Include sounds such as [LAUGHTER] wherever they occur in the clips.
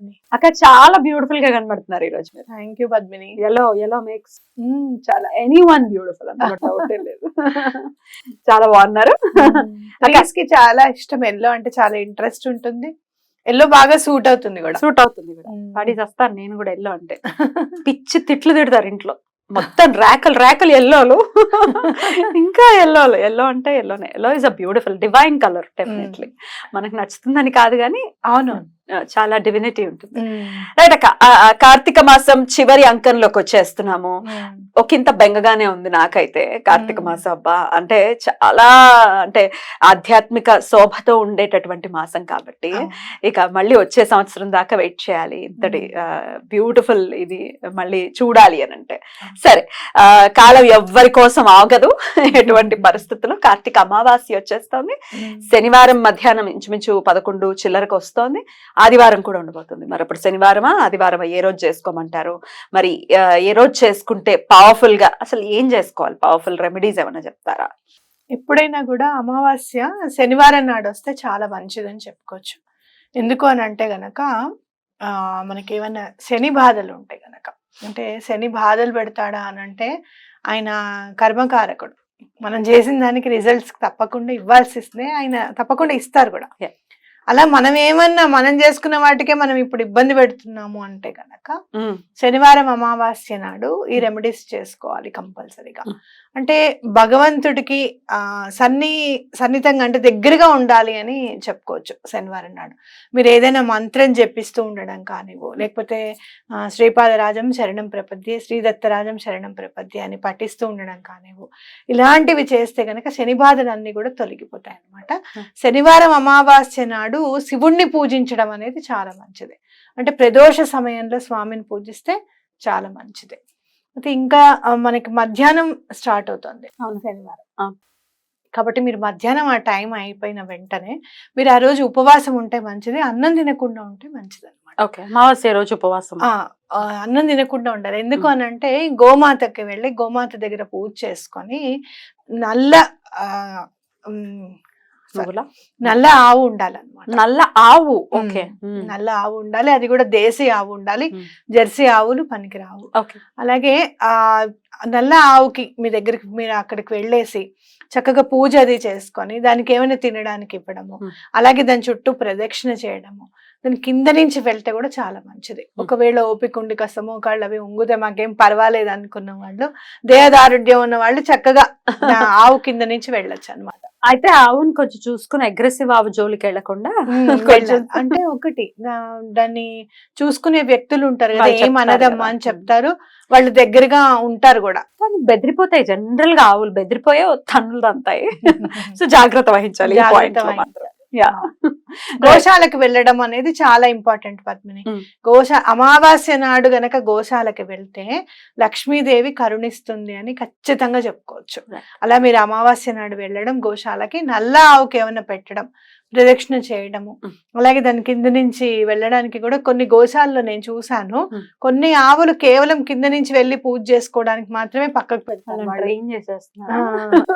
పద్మిని అక్క చాలా బ్యూటిఫుల్గా కనబడుతున్నారు ఈ రోజు మీరు. Thank you Padmini. Yellow yellow makes చాలా. ఎనీ వన్ బ్యూటిఫుల్ డౌటే లేదు. [LAUGHS] చాలా బాగున్నారు. Trees కి చాలా ఇష్టం. ఎల్లో అంటే చాలా ఇంట్రెస్ట్ ఉంటుంది. ఎల్లో బాగా సూట్ అవుతుంది కూడా. సూట్ అవుతుంది కూడా. పడి వస్తాను నేను కూడా ఎల్లో అంటే. పిచ్చి తిట్లు తిడతారు ఇంట్లో. మొత్తం ర్యాకలు ర్యాకలు ఎల్లోలు ఇంకా ఎల్లోలు ఎల్లో అంటే ఎల్లోనే yellow is a beautiful divine colour definitely మనకు నచ్చుతుందని కాదు కానీ అవును. చాలా డివినిటీ ఉంటుంది. రైట్ ఆ, కార్తీక మాసం చివరి అంకంలోకి వచ్చేస్తున్నాము. మ్మ్. ఒకంత బెంగగానే ఉంది నాకైతే కార్తీక మ్మ్. మాసం అబ్బా. అంటే చాలా అంటే ఆధ్యాత్మిక శోభతో ఉండేటటువంటి మాసం కాబట్టి. ఇక మళ్ళీ వచ్చే సంవత్సరం దాకా వెయిట్ చేయాలి. ఇంతటి బ్యూటిఫుల్ ఇది మళ్ళీ చూడాలి అని అంటే. సరే కాలం ఎవ్వరి కోసం ఆగదు. ఎటువంటి పరిస్థితుల్లో కార్తీక అమావాస్య వచ్చేస్తోంది. శనివారం మధ్యాహ్నం ఇంచుమించు పదకొండు చిల్లరకు వస్తోంది. ఆదివారం కూడా ఉండబోతుంది. మరి అప్పుడు శనివారమా? ఆదివారమా? ఏ రోజు చేసుకోమంటారు? మరి ఏ రోజు చేసుకుంటే పవర్ఫుల్గా అసలు ఏం చేసుకోవాలి? పవర్ఫుల్ రెమెడీస్ ఏమైనా చెప్తారా? ఎప్పుడైనా కూడా అమావాస్య శనివారం నాడు వస్తే చాలా మంచిదని చెప్పుకోవచ్చు. ఎందుకు అని అంటే గనక ఆ, మనకి ఏమైనా శని బాధలు ఉంటాయి గనక. అంటే శని బాధలు పెడతాడా అని అంటే ఆయన కర్మకారకుడు. మనం చేసిన దానికి రిజల్ట్స్ తప్పకుండా ఇవ్వాల్సిస్తే ఆయన తప్పకుండా ఇస్తారు కూడా. అలా మనం ఏమన్నా మనం చేసుకున్న వాటికే మనం ఇప్పుడు ఇబ్బంది పెడుతున్నాము అంటే గనక శనివారం అమావాస్య నాడు ఈ. రెమెడీస్ చేసుకోవాలి కంపల్సరీగా. అంటే భగవంతుడికి ఆ సన్ని సన్నిహితంగా అంటే దగ్గరగా ఉండాలి అని చెప్పుకోవచ్చు శనివారం నాడు. మీరు ఏదైనా మంత్రం జపిస్తూ ఉండడం కానివ్వు లేకపోతే శ్రీపాదరాజం శరణం ప్రపద్య శ్రీదత్తరాజం శరణం ప్రపద్య అని పఠిస్తూ ఉండడం కానివ్వు ఇలాంటివి చేస్తే కనుక శని బాధలన్నీ కూడా తొలగిపోతాయి అన్నమాట. Mm. శనివారం అమావాస్య నాడు శివుణ్ణి పూజించడం అనేది చాలా మంచిది. అంటే ప్రదోష సమయంలో స్వామిని పూజిస్తే చాలా మంచిది. అయితే ఇంకా మనకి మధ్యాహ్నం స్టార్ట్ అవుతుంది అవును. శనివారం. కాబట్టి మీరు మధ్యాహ్నం ఆ టైం అయిపోయిన వెంటనే మీరు ఆ రోజు ఉపవాసం ఉంటే మంచిది అన్నం తినకుండా ఉంటే మంచిది అనమాట ఓకే అమావాస్య రోజు ఉపవాసం అన్నం తినకుండా ఉండాలి ఎందుకు. అని అంటే గోమాతకి వెళ్ళి గోమాత దగ్గర పూజ చేసుకొని నల్ల? నల్ల ఆవు ఉండాలన్నమాట. నల్ల ఆవు ఓకే. నల్ల ఆవు ఉండాలి అది కూడా దేశీ ఆవు ఉండాలి. జెర్సీ ఆవులు పనికిరావు. అలాగే ఆ నల్ల ఆవుకి మీ దగ్గరికి మీరు అక్కడికి వెళ్ళేసి చక్కగా పూజ అది చేసుకొని దానికి ఏమైనా తినడానికి ఇవ్వడము. అలాగే దాని చుట్టూ ప్రదక్షిణ చేయడము దాని కింద నుంచి వెళ్తే కూడా చాలా మంచిది. ఒకవేళ ఓపిక ఉండి కాస్త మోకాళ్ళు అవి ఉంగుతే మాకేం పర్వాలేదు అనుకున్న వాళ్ళు దేహదారుఢ్యం ఉన్న వాళ్ళు చక్కగా [LAUGHS] ఆవు కింద నుంచి వెళ్ళొచ్చు అనమాట అయితే ఆవుని కొంచెం చూసుకుని అగ్రెసివ్ ఆవు జోలికి వెళ్ళకుండా అంటే ఒకటి దాన్ని చూసుకునే వ్యక్తులు ఉంటారు కదా వాళ్ళు ఏం చెప్తారు అనదమ్మా కదా. అని చెప్తారు. వాళ్ళు దగ్గరగా ఉంటారు కూడా. కానీ బెదిరిపోతాయి జనరల్గా ఆవులు బెదిరిపోయే తన్నులు తంతాయి [LAUGHS] సో జాగ్రత్త వహించాలి [LAUGHS] గోశాలకు వెళ్ళడం అనేది చాలా ఇంపార్టెంట్ పద్మిని Mm. గోశ అమావాస్య నాడు గనక గోశాలకు వెళ్తే లక్ష్మీదేవి కరుణిస్తుంది అని ఖచ్చితంగా చెప్పుకోవచ్చు. అలా మీరు అమావాస్య నాడు వెళ్ళడం గోశాలకి నల్ల ఆవుకి ఏమైనా పెట్టడం ప్రదక్షిణ చేయడము Mm. అలాగే దాని కింద నుంచి వెళ్ళడానికి కూడా కొన్ని గోశాలలో నేను చూశాను Mm. కొన్ని ఆవులు కేవలం కింద నుంచి వెళ్ళి పూజ చేసుకోవడానికి మాత్రమే పక్కకు ఆ, చేసేస్తున్నారు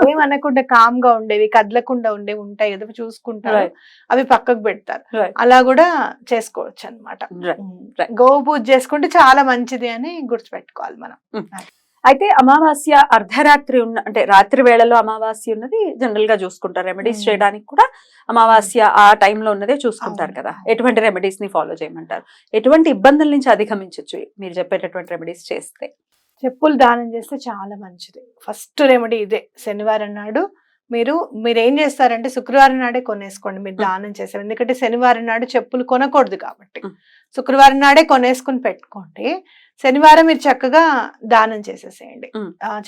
ఏమనకుండా కామ్గా ఉండేవి కదలకుండా ఉండేవి ఉంటాయి కదా చూసుకుంటారు. అవి పక్కకు పెడతారు. అలా కూడా చేసుకోవచ్చు అనమాట Right. Right. గో పూజ చేసుకుంటే చాలా మంచిది అని గుర్తుపెట్టుకోవాలి మనం. అయితే అమావాస్య అర్ధరాత్రి ఉన్న అంటే రాత్రి వేళలో అమావాస్య ఉన్నది జనరల్గా చూసుకుంటారు రెమెడీస్. చేయడానికి కూడా అమావాస్య ఆ టైంలో ఉన్నదే చూసుకుంటారు. కదా. ఎటువంటి రెమెడీస్ని ఫాలో చేయమంటారు? ఎటువంటి ఇబ్బందుల నుంచి అధిగమించవచ్చు మీరు చెప్పేటటువంటి రెమెడీస్ చేస్తే? చెప్పులు దానం చేస్తే చాలా మంచిది. ఫస్ట్ రెమెడీ ఇదే. శనివారం నాడు మీరు మీరు ఏం చేస్తారంటే శుక్రవారం నాడే కొనేసుకోండి మీరు. దానం చేసారు ఎందుకంటే శనివారం నాడు చెప్పులు కొనకూడదు కాబట్టి. శుక్రవారం నాడే కొనేసుకుని పెట్టుకోండి శనివారం మీరు చక్కగా దానం చేసేసేయండి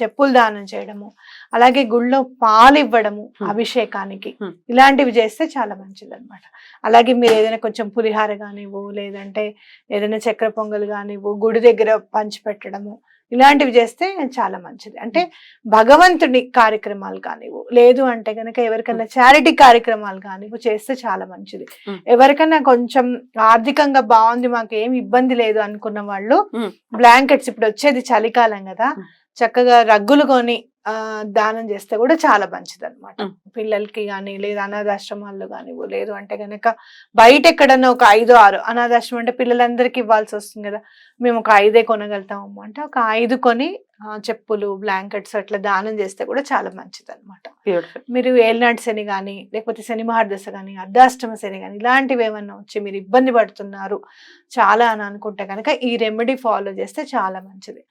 చెప్పులు దానం చేయడము అలాగే గుళ్ళో పాలు ఇవ్వడము. అభిషేకానికి. ఇలాంటివి చేస్తే చాలా మంచిది అనమాట అలాగే మీరు ఏదైనా కొంచెం పులిహార కానివ్వు లేదంటే ఏదైనా చక్కెర పొంగల్ కానివ్వు గుడి దగ్గర పంచి పెట్టడము ఇలాంటివి చేస్తే చాలా మంచిది అంటే భగవంతుడి కార్యక్రమాలు కానివ్వు లేదు అంటే కనుక ఎవరికైనా చారిటీ కార్యక్రమాలు కానివ్వు చేస్తే చాలా మంచిది. ఎవరికైనా కొంచెం ఆర్థికంగా బాగుంది మాకు ఏం ఇబ్బంది లేదు అనుకున్న వాళ్ళు. బ్లాంకెట్స్ ఇప్పుడు వచ్చేది చలికాలం కదా. చక్కగా రగ్గులు కొని దానం చేస్తే కూడా చాలా మంచిది అనమాట. పిల్లలకి కానీ లేదా అనాథాశ్రమాల్లో కానివ్వు లేదు అంటే కనుక బయట ఎక్కడన్నా ఒక ఐదు ఆరు అనాథాశ్రమం అంటే పిల్లలందరికీ ఇవ్వాల్సి వస్తుంది కదా. మేము ఒక ఐదే కొనగలుగుతాము అంటే ఒక ఐదు కొని చెప్పులు బ్లాంకెట్స్ అట్లా దానం చేస్తే కూడా చాలా మంచిది అనమాట మీరు ఏలినాటి శని కానీ లేకపోతే శని మహార్దశ కానీ అర్ధాష్టమ శని కానీ ఇలాంటివి ఏమన్నా వచ్చి మీరు ఇబ్బంది పడుతున్నారు చాలా అని అనుకుంటే కనుక ఈ రెమెడీ ఫాలో చేస్తే చాలా మంచిది.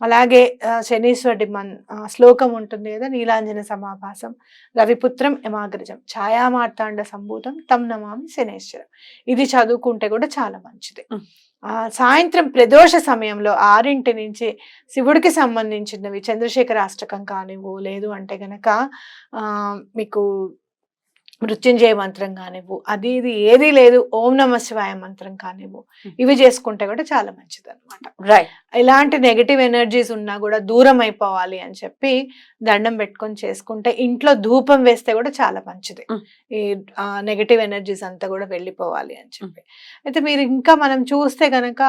అలాగే శనీశ్వరుడి మన్ శ్లోకం ఉంటుంది కదా నీలాంజన సమాభాసం రవిపుత్రం యమాగ్రజం. ఛాయామార్తాండ సంభూతం తమ్ నమామి శనేశ్వరం. ఇది చదువుకుంటే కూడా చాలా మంచిది. సాయంత్రం ప్రదోష సమయంలో ఆరింటి నుంచి శివుడికి సంబంధించినవి చంద్రశేఖర అష్టకం కానివ్వు లేదు అంటే గనక మీకు మృత్యుంజయ మంత్రం కానివ్వు అది ఇది ఏది లేదు ఓం నమ శివాయ మంత్రం కానివ్వు Hmm. ఇవి చేసుకుంటే కూడా చాలా మంచిది అనమాట రైట్ ఇలాంటి నెగటివ్ ఎనర్జీస్ ఉన్నా కూడా దూరం అయిపోవాలి అని చెప్పి దండం పెట్టుకొని చేసుకుంటే ఇంట్లో ధూపం వేస్తే కూడా చాలా మంచిది Mm. ఈ నెగటివ్ ఎనర్జీస్ అంతా కూడా వెళ్ళిపోవాలి అని చెప్పి అయితే మీరు ఇంకా మనం చూస్తే గనక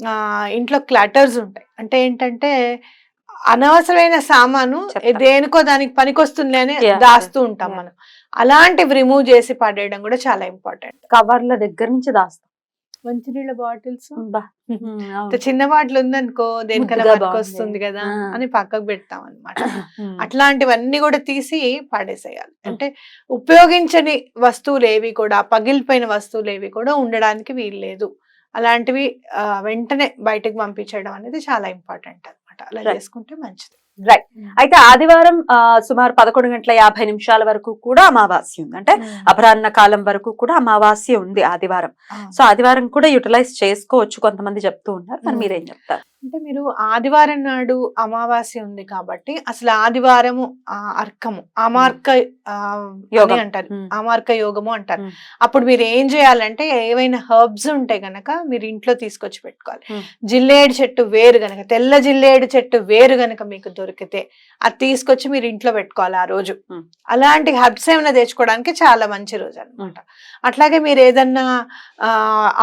ఆ ఇంట్లో క్లటర్స్ ఉంటాయి అంటే ఏంటంటే అనవసరమైన సామాను. దేనికో దానికి పనికొస్తుంది అని దాస్తూ ఉంటాం. మనం అలాంటివి రిమూవ్ చేసి పడేయడం కూడా చాలా ఇంపార్టెంట్ కవర్ల దగ్గర నుంచి దాస్తాం. మంచినీళ్ళ బాటిల్స్? [LAUGHS] చిన్న బాటిల్ ఉందనుకో దేనికైనా ముద్దుగా పనికి బాగుంది. వస్తుంది కదా. అని పక్కకు పెడతాం అనమాట. [CLEARS THROAT] అట్లాంటివన్నీ కూడా తీసి పడేసేయాలి. అంటే ఉపయోగించని వస్తువులు ఏవి కూడా పగిలిపోయిన వస్తువులు ఏవి కూడా ఉండడానికి వీలు లేదు అలాంటివి ఆ, వెంటనే బయటకు పంపించడం అనేది చాలా ఇంపార్టెంట్ అన్నమాట. అలా. చేసుకుంటే మంచిది. Right. అయితే ఆదివారం ఆ, సుమారు పదకొండు గంటల యాభై నిమిషాల వరకు కూడా అమావాస్య ఉంది అంటే అపరాహ్న కాలం వరకు కూడా అమావాస్య ఉంది ఆదివారం. సో ఆదివారం కూడా యూటిలైజ్ చేసుకోవచ్చు కొంతమంది చెప్తూ ఉన్నారు మరి ఉమ్. మీరేం చెప్తారు అంటే మీరు ఆదివారం నాడు అమావాస్య ఉంది కాబట్టి అసలు ఆదివారము అర్కము అమార్క యోగం. అంటారు. అమార్క యోగము అంటారు. అప్పుడు మీరు ఏం చేయాలంటే ఏవైనా హర్బ్స్ ఉంటే గనక మీరు ఇంట్లో తీసుకొచ్చి పెట్టుకోవాలి. జిల్లేడు చెట్టు వేరు గనక తెల్ల జిల్లేడు చెట్టు వేరు గనక మీకు దొరికితే అది తీసుకొచ్చి మీరు ఇంట్లో పెట్టుకోవాలి ఆ రోజు. అలాంటి హర్బ్స్ ఏమైనా తెచ్చుకోవడానికి చాలా మంచి రోజు అన్నమాట అట్లాగే మీరు ఏదన్నా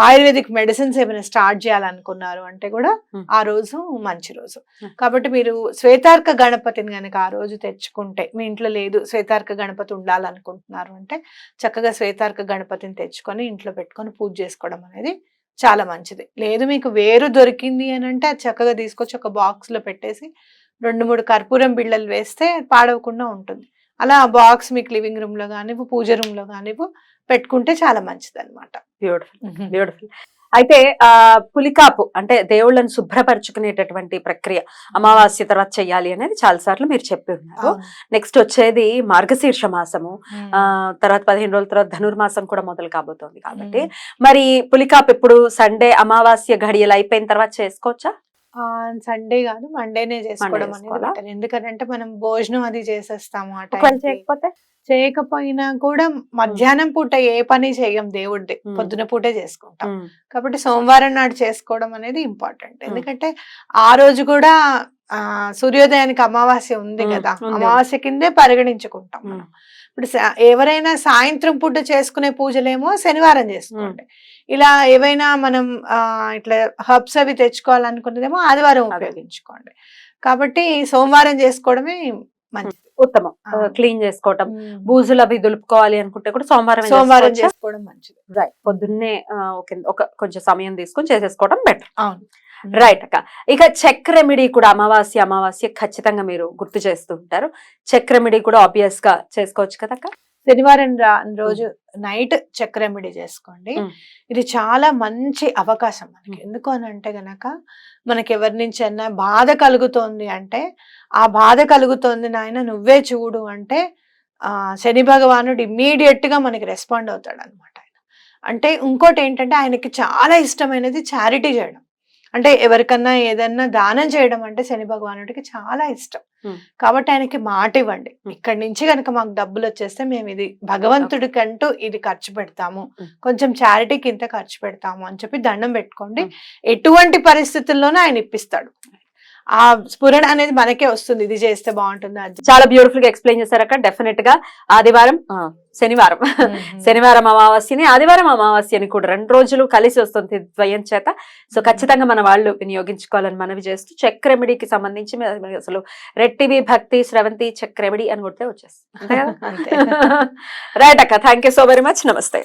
ఆయుర్వేదిక్ మెడిసిన్స్ ఏమైనా స్టార్ట్ చేయాలనుకున్నారు అంటే కూడా. ఆ రోజు మంచి రోజు. కాబట్టి మీరు శ్వేతార్క గణపతిని గనక ఆ రోజు తెచ్చుకుంటే మీ ఇంట్లో లేదు శ్వేతార్క గణపతి ఉండాలనుకుంటున్నారు అంటే చక్కగా శ్వేతార్క గణపతిని తెచ్చుకొని ఇంట్లో పెట్టుకొని పూజ చేసుకోవడం అనేది చాలా మంచిది. లేదు మీకు వేరు దొరికింది అని అంటే అది చక్కగా తీసుకొచ్చి ఒక బాక్స్లో పెట్టేసి రెండు మూడు కర్పూరం బిళ్ళలు వేస్తే పాడవకుండా ఉంటుంది. అలా ఆ బాక్స్ మీకు లివింగ్ రూమ్లో కానివ్వు పూజ రూమ్లో కానివ్వు పెట్టుకుంటే చాలా మంచిది అనమాట బ్యూటిఫుల్ బ్యూటిఫుల్. అయితే ఆ పులికాపు అంటే దేవుళ్ళని శుభ్రపరచుకునేటటువంటి ప్రక్రియ అమావాస్య తర్వాత చెయ్యాలి అనేది చాలా సార్లు మీరు చెప్పి ఉన్నారు. నెక్స్ట్ వచ్చేది మార్గశీర్ష మాసము. ఆ తర్వాత పదిహేను రోజుల తర్వాత ధనుర్మాసం కూడా మొదలు కాబోతోంది కాబట్టి. మరి పులికాపు ఇప్పుడు సండే అమావాస్య ఘడియలు అయిపోయిన తర్వాత చేసుకోవచ్చా? సండే కాదు మండేనే చేసుకోవడం అనేది. ఎందుకంటే మనం భోజనం అది చేసేస్తాము ఆ. చేయకపోతే? చేయకపోయినా కూడా మధ్యాహ్నం పూట ఏ పని చేయం దేవుడిది. పొద్దున పూటే చేసుకుంటాం. కాబట్టి సోమవారం నాడు చేసుకోవడం అనేది ఇంపార్టెంట్. ఎందుకంటే ఆ రోజు కూడా ఆ సూర్యోదయానికి అమావాస్య ఉంది. కదా. అమావాస్య కిందే పరిగణించుకుంటాం. మనం. ఇప్పుడు ఎవరైనా సాయంత్రం పూట చేసుకునే పూజలేమో శనివారం చేసుకోండి. ఇలా ఏవైనా మనం ఆ ఇట్లా హబ్స్ అవి తెచ్చుకోవాలనుకున్నదేమో ఆదివారం. ఉపయోగించుకోండి. కాబట్టి సోమవారం చేసుకోవడమే మంచిది. ఉత్తమం. క్లీన్ చేసుకోవటం. బూజులు అవి దులుపుకోవాలి అనుకుంటే కూడా సోమవారం సోమవారం చేసుకోవడం మంచిది. రైట్ పొద్దున్నే ఒక ఒక కొంచెం సమయం తీసుకొని చేసేసుకోవడం బెటర్ అవును. రైట్ అక్క. ఇక చెక్ రెమెడీ కూడా అమావాస్య అమావాస్య ఖచ్చితంగా మీరు గుర్తు చేస్తూ ఉంటారు. చెక్ రెమెడీ కూడా ఆబ్వియస్గా చేసుకోవచ్చు కదా అక్క? శనివారం రా- రోజు నైట్ చెక్ రెమెడీ చేసుకోండి. ఇది చాలా మంచి అవకాశం మనకి. ఎందుకు అని అంటే గనక మనకి ఎవరి నుంచి అన్నా బాధ కలుగుతోంది అంటే ఆ బాధ కలుగుతోంది నాయన నువ్వే చూడు అంటే ఆ శని భగవానుడు ఇమ్మీడియట్గా మనకి రెస్పాండ్ అవుతాడు అనమాట ఆయన. అంటే ఇంకోటి ఏంటంటే ఆయనకి చాలా ఇష్టమైనది చారిటీ చేయడం. అంటే ఎవరికన్నా ఏదన్నా దానం చేయడం అంటే శని భగవానుడికి చాలా ఇష్టం Hmm. కాబట్టి ఆయనకి మాట ఇవ్వండి Hmm. ఇక్కడి నుంచి కనుక మాకు డబ్బులు వచ్చేస్తే మేము ఇది భగవంతుడికంటూ ఇది ఖర్చు పెడతాము Hmm. కొంచెం చారిటీకి ఇంత ఖర్చు పెడతాము అని చెప్పి దండం పెట్టుకోండి. ఎటువంటి పరిస్థితుల్లోనూ ఆయన ఇప్పిస్తాడు ఆ స్ఫురణ అనేది మనకే వస్తుంది. ఇది చేస్తే బాగుంటుంది అది చాలా బ్యూటిఫుల్గా ఎక్స్ప్లెయిన్ చేశారక్క డెఫినెట్గా ఆదివారం శనివారం. శనివారం అమావాస్యని ఆదివారం అమావాస్యని కూడా రెండు రోజులు కలిసి వస్తుంది ద్వయం చేత. సో ఖచ్చితంగా మన వాళ్ళు వినియోగించుకోవాలని మనవి చేస్తూ చెక్ రెమెడీకి సంబంధించి అసలు రెడ్ టీవీ భక్తి స్రవంతి చెక్ రెమెడీ అని కొడితే వచ్చేస్తుంది. రైట్ [LAUGHS] [LAUGHS] అక్క. Thank you so very much నమస్తే.